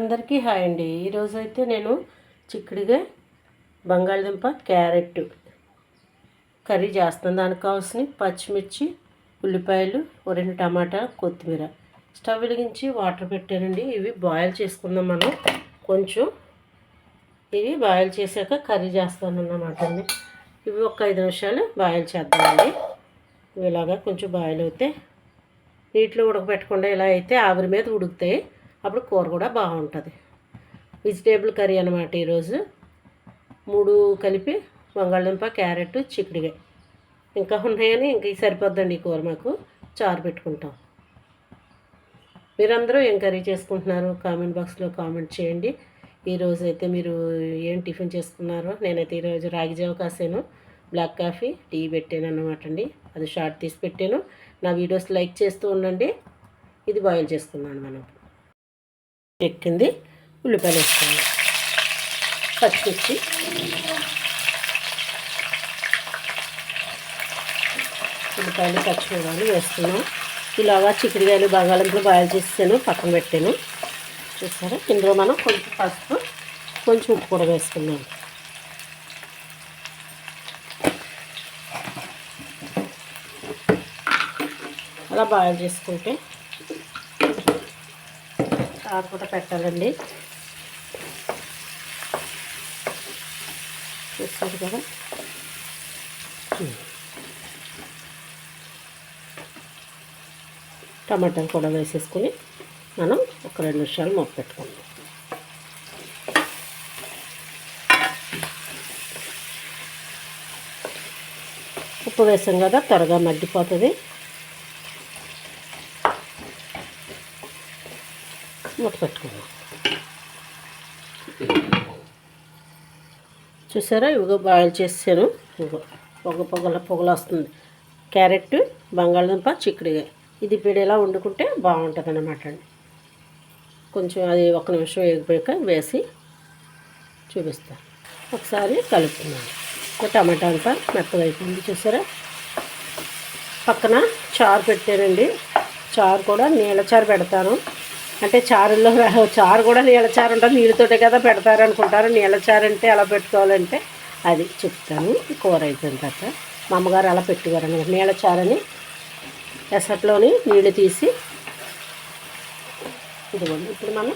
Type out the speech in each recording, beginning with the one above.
అందరికీ హాయ్ అండి. ఈరోజు అయితే నేను చిక్కుడుగా బంగాళదుంప క్యారెట్ కర్రీ చేస్తాను. దానికి కావాల్సిన పచ్చిమిర్చి ఉల్లిపాయలు రెండు టమాటా కొత్తిమీర. స్టవ్ వెలిగించి వాటర్ పెట్టానండి. ఇవి బాయిల్ చేసుకుందాం మనం. కొంచెం ఇవి బాయిల్ చేశాక కర్రీ చేస్తానన్నమాట అండి. ఇవి ఒక ఐదు నిమిషాలు బాయిల్ చేద్దామండి. ఇవి ఇలాగా కొంచెం బాయిల్ అవుతే నీటిలో ఉడకబెట్టకుండా ఇలా అయితే ఆవిరి మీద ఉడుకుతాయి. అప్పుడు కూర కూడా బాగుంటుంది. వెజిటేబుల్ కర్రీ అనమాట ఈరోజు. మూడు కలిపి బంగాళదుంప క్యారెట్ చిక్కుడుగా ఇంకా ఉన్నాయని ఇంక సరిపోద్దండి ఈ కూర మాకు. చారు పెట్టుకుంటాం. మీరందరూ ఏం కర్రీ చేసుకుంటున్నారు? కామెంట్ బాక్స్లో కామెంట్ చేయండి. ఈరోజు అయితే మీరు ఏం టిఫిన్ చేసుకున్నారో నేనైతే ఈరోజు రాగి జావ కాసాను. బ్లాక్ కాఫీ టీ పెట్టాను అనమాట అండి. అది షార్ట్ తీసి పెట్టాను. నా వీడియోస్ లైక్ చేస్తూ ఉండండి. ఇది బాయిల్ చేసుకున్నాను మనం ఎక్కింది ఉల్లిపాయలు వేసుకోండి పచ్చిమిర్చి ఉల్లిపాయలు పచ్చిమిరపాయలు వేస్తున్నాం ఇలాగా చిక్కుడుకాయలు బంగాళంపులు బాయిల్ చేసాను పక్కన పెట్టాను. చూసారా? ఇందులో మనం కొంచెం పసుపు కొంచెం ఉప్పు కూడా వేసుకున్నాం అలా బాయిల్ చేసుకుంటే చారు కూడా పెట్టాలండి. చూస్తారు కదా? టమాటాలు కూడా వేసేసుకుని మనం ఒక రెండు నిమిషాలు మొక్క పెట్టుకుందాం. ఉప్పు వేసాం కదా త్వరగా మగ్గిపోతుంది. మూట పెట్టుకుందాం చూసారా? ఇవిగో బాయిల్ చేసాను. ఇవిగో పొగ పొగల పొగలు వస్తుంది క్యారెట్ బంగాళదుంప చిక్కుడుగా ఇది పిడిలా వండుకుంటే బాగుంటుంది అన్నమాట అండి. కొంచెం అది ఒక నిమిషం వేగిపోయాక వేసి చూపిస్తాను ఒకసారి కలుపుతున్నాను. టమాటా అంతా మెత్తగా అయిపోయింది. చూసారా? పక్కన చారు పెట్టానండి. చారు కూడా నీళ్ళ చారు పెడతాను. అంటే చారుల్లో చారు కూడా నీళ్ళ చారు ఉంటుంది. నీళ్ళతోటే కదా పెడతారు అనుకుంటారు నీళ్ళ చారు అంటే ఎలా పెట్టుకోవాలంటే అది చెప్తాను. కూర అయిపోయిన తర్వాత మా అమ్మగారు అలా పెట్టుకోరు అనమాట. నీళ్ళ చారని ఎసట్లోని నీళ్ళు తీసి ఇదిగోండి ఇప్పుడు మనం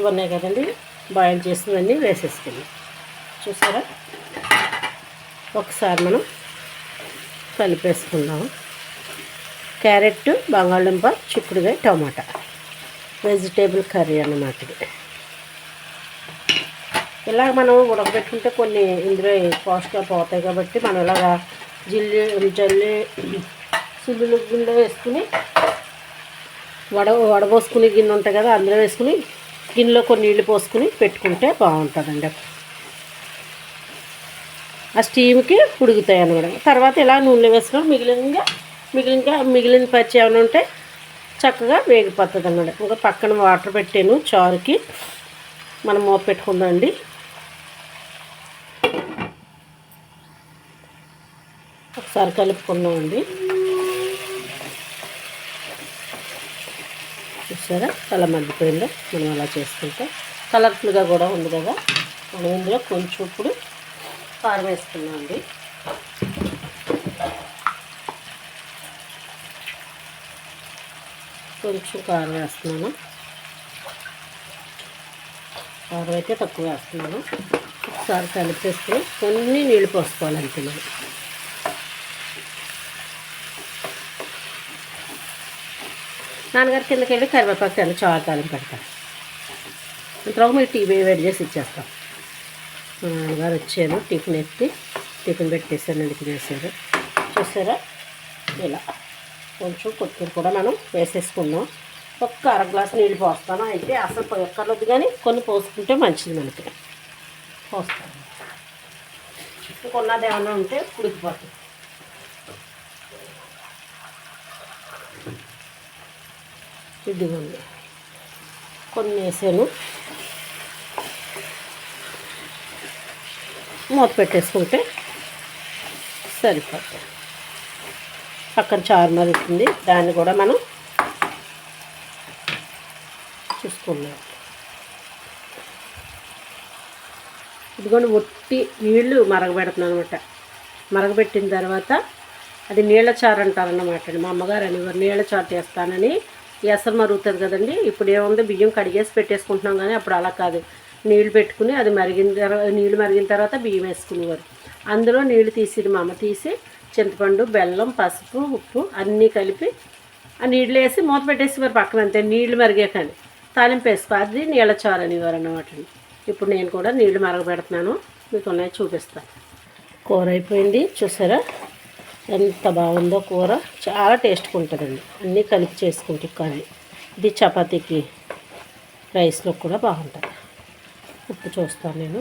ఇవన్నీ కదండి బాయిల్ చేసినవన్నీ వేసేసుకున్నాం చూసారా? ఒకసారి మనం కలిపేసుకుందాం. క్యారెట్ బంగాళదుంప చిక్కుడుగా టమాటా. వెజిటేబుల్ కర్రీ అన్నమాట ఇది. ఇలా మనం ఉడకబెట్టుకుంటే కొన్ని ఇందులో పోషకాలు పోతాయి కాబట్టి మనం ఇలాగా జిల్లి జల్లి సుల్లులు గుండె వేసుకుని వడ వడపోసుకుని గిన్నె ఉంటాయి కదా అందులో వేసుకుని గిన్నెలో కొన్ని నీళ్ళు పోసుకుని పెట్టుకుంటే బాగుంటుందండి. ఆ స్టీమ్కి ఉడుకుతాయి అనమాట తర్వాత ఇలా నూనెలో వేసుకొని మిగిలినగా మిగిలిన మిగిలిన పచ్చి ఏమైనా ఉంటే చక్కగా వేగిపోతుంది అన్నమాట ఇంకా పక్కన వాటర్ పెట్టాను చారుకి. మనం మూత పెట్టుకుందామండి ఒకసారి కలుపుకుందామండి చూసారా? చాలా మగ్గిపోయిందో? మనం అలా చేసుకుంటే. కలర్ఫుల్గా కూడా ఉంది కదా. మనం ఇందులో కొంచెం ఇప్పుడు కారం వేసుకున్నామండి కొంచెం కారం వేస్తున్నాను. కారం అయితే తక్కువ వేస్తున్నాను. ఒకసారి కలిపేస్తే కొన్ని నీళ్ళు పోసుకోవాలి అంతే నాన్నగారి కిందకి వెళ్ళి కరివేపాకు వెళ్ళి చాలా కాలం పెడతాను ఇంతలో మీరు టీవీ వేడి చేసి ఇచ్చేస్తాం. మా నాన్నగారు వచ్చాను టిఫిన్ ఎత్తి టిఫిన్ పెట్టేసాను తినేసారు చూసారా? ఇలా. కొంచెం కొత్తిమీర కూడా మనం వేసేసుకుందాం. ఒక్క అర గ్లాస్ నీళ్ళు పోస్తాను. అయితే అసలు పొయ్యక్కర్లేదు కానీ కొన్ని పోసుకుంటే మంచిది మనకి. పోస్తాను. ఇంకొన్నది ఏమైనా ఉంటే ఉడికిపోతుంది. ఇదిగోండి. కొన్ని వేసాను. మూత పెట్టేసుకుంటే సరిపోతుంది. పక్కన చారు మరుగుతుంది దాన్ని కూడా మనం చూసుకున్నాం ఇదిగోండి ఒట్టి నీళ్ళు మరగబెడుతున్నాను అనమాట మరగబెట్టిన తర్వాత అది నీళ్ళ చారు అంటారన్నమాట అండి. మా అమ్మగారు అనేవారు నీళ్ళ చారు చేస్తానని ఎసరు మరుగుతుంది కదండి. ఇప్పుడు ఏముంది? బియ్యం కడిగేసి పెట్టేసుకుంటున్నాం కానీ అప్పుడు అలా కాదు. నీళ్ళు పెట్టుకుని అది మరిగిన తర్వాత నీళ్ళు మరిగిన తర్వాత బియ్యం వేసుకునేవారు. అందులో నీళ్ళు తీసి మా అమ్మ. తీసి చింతపండు బెల్లం పసుపు ఉప్పు అన్నీ కలిపి ఆ నీళ్ళు వేసి మూత మరి పక్కన అంతే నీళ్ళు మరిగాకని తాలింపు వేసుకో అది నీళ్ళ చారు అనేవారు అన్నమాట ఇప్పుడు నేను కూడా నీళ్ళు మరగబెడుతున్నాను మీకు ఉన్నాయి చూపిస్తాను. కూర అయిపోయింది చూసారా? ఎంత బాగుందో కూర చాలా టేస్ట్గా ఉంటుందండి. అన్నీ కలిపి చేసుకుంటే కానీ ఇది చపాతీకి రైస్లో కూడా బాగుంటుంది. ఉప్పు చూస్తాను నేను.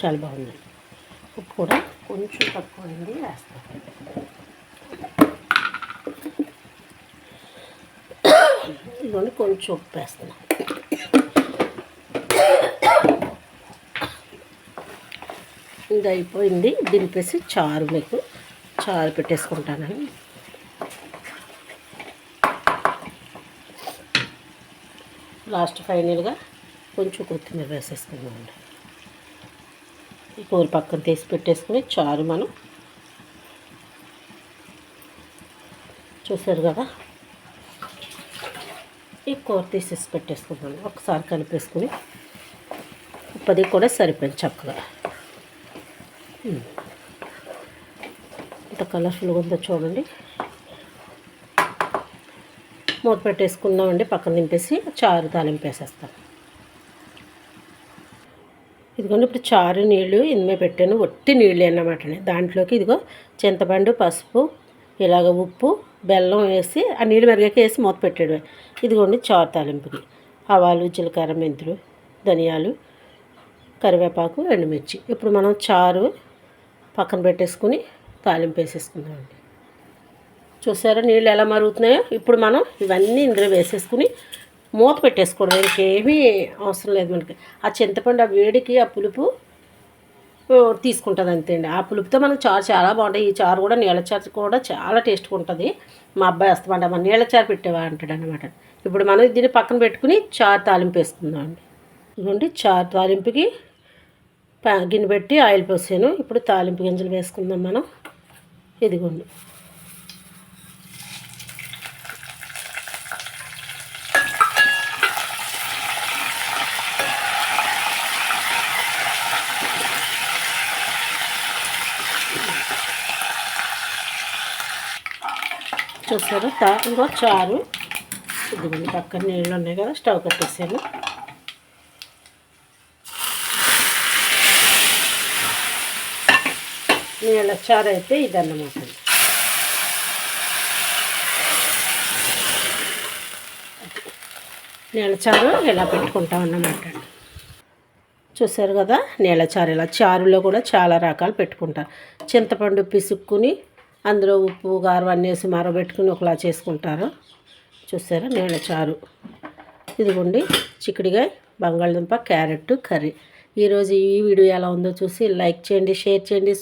చాలా బాగుంది. ఉప్పు కూడా కొంచెం తక్కువ అయింది వేస్తాను. ఇదిగోండి కొంచెం ఉప్పు వేస్తున్నాం. ఇది అయిపోయింది. దింపేసి చారు మీకు చారు పెట్టేసుకుంటానని లాస్ట్ ఫైనల్గా కొంచెం కొత్తిమీర వేసేసుకుందామండి. ఈ కూర పక్కన తీసి పెట్టేసుకుని చారు మనం. చూసారు కదా? ఈ కూర తీసేసి పెట్టేసుకుందాం. ఒకసారి కలిపేసుకుని ఉప్పది కూడా సరిపోయింది చక్కగా. ఉమ్. ఎంత కలర్ఫుల్గా ఉందో చూడండి. మూత పెట్టేసుకుందామండి పక్కన దింపేసి చారు తాలింపేసేస్తాను ఇదిగోండి ఇప్పుడు చారు నీళ్ళు ఇందులో పెట్టాను. ఒట్టి నీళ్ళు అన్నమాట దాంట్లోకి ఇదిగో చింతపండు పసుపు ఇలాగ ఉప్పు బెల్లం వేసి ఆ నీళ్ళు మరిగాక వేసి మూత పెట్టాడు. ఇదిగోండి చారు తాలింపుకి ఆవాలు జీలకర్ర మెంతులు ధనియాలు కరివేపాకు ఎండుమిర్చి. ఇప్పుడు మనం చారు పక్కన పెట్టేసుకుని తాలింపు వేసేసుకుందామండి చూసారా నీళ్ళు ఎలా మరుగుతున్నాయో? ఇప్పుడు మనం ఇవన్నీ ఇందులో వేసేసుకుని మూత పెట్టేసుకోవడం ఇంకేమీ అవసరం లేదు మనకి. ఆ చింతపండు ఆ వేడికి ఆ పులుపు తీసుకుంటుంది అంతే అండి ఆ పులుపుతో మనకు చారు చాలా బాగుంటాయి. ఈ చారు కూడా నీళ్ళ చారు కూడా చాలా టేస్ట్గా ఉంటుంది. మా అబ్బాయి వస్తామంట మన నీళ్ళ చారు పెట్టేవా అంటాడు అనమాట ఇప్పుడు మనం దీన్ని పక్కన పెట్టుకుని చారు తాలింపు వేసుకుందాం అండి. ఇదిగోండి చారు తాలింపుకి గిన్నె పెట్టి ఆయిల్ పోసాను. ఇప్పుడు తాలింపు గింజలు వేసుకుందాం మనం. ఇదిగోండి. చూసారు? తా ఇంకో చారు. ఇదిగోండి పక్కన నీళ్ళు ఉన్నాయి కదా స్టవ్ కట్టేసాను. నీళ్ళ చారు అయితే ఇదన్నమాట. నీళ్ళ చారు ఇలా పెట్టుకుంటాం అన్నమాట. చూసారు కదా నీళ్ళ చారు ఇలా చారులో కూడా చాలా రకాలు పెట్టుకుంటారు. చింతపండు పిసుక్కుని అందులో ఉప్పు కారం అన్నీ వేసి మరబెట్టుకుని ఒకలా చేసుకుంటారు. చూసారా? నేల చారు. ఇదిగోండి చిక్కుడిగా బంగాళదుంప క్యారెట్ కర్రీ. ఈరోజు ఈ వీడియో ఎలా ఉందో చూసి లైక్ చేయండి షేర్ చేయండి.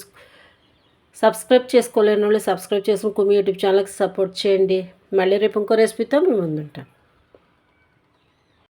సబ్స్క్రైబ్ చేసుకోలేని వాళ్ళు సబ్స్క్రైబ్ చేసుకుని కుమి యూట్యూబ్ ఛానల్కి సపోర్ట్ చేయండి. మళ్ళీ రేపు ఇంకో రెసిపీతో మేము ముందుంటాం.